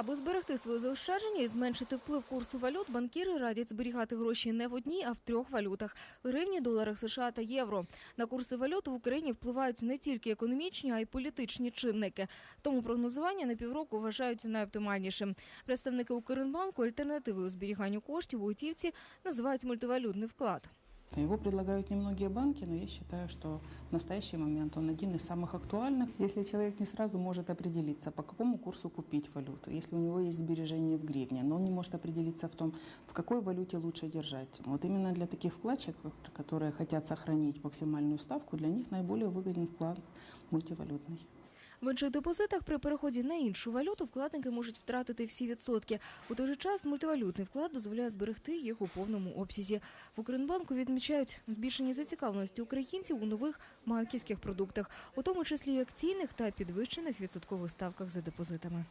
Аби зберегти свої заощадження і зменшити вплив курсу валют, банкіри радять зберігати гроші не в одній, а в трьох валютах – гривні, доларах США та євро. На курси валют в Україні впливають не тільки економічні, а й політичні чинники. Тому прогнозування на півроку вважають найоптимальнішим. Представники Укрінбанку альтернативою зберіганню коштів у готівці називають мультивалютний вклад. Его предлагают немногие банки, но я считаю, что в настоящий момент он один из самых актуальных. Если человек не сразу может определиться, по какому курсу купить валюту, если у него есть сбережения в гривне, но он не может определиться в том, в какой валюте лучше держать. Вот именно для таких вкладчиков, которые хотят сохранить максимальную ставку, для них наиболее выгоден вклад мультивалютный. В інших депозитах при переході на іншу валюту вкладники можуть втратити всі відсотки. У той же час мультивалютний вклад дозволяє зберегти їх у повному обсязі. В Укрінбанку відмічають збільшення зацікавленості українців у нових банківських продуктах, у тому числі акційних та підвищених відсоткових ставках за депозитами.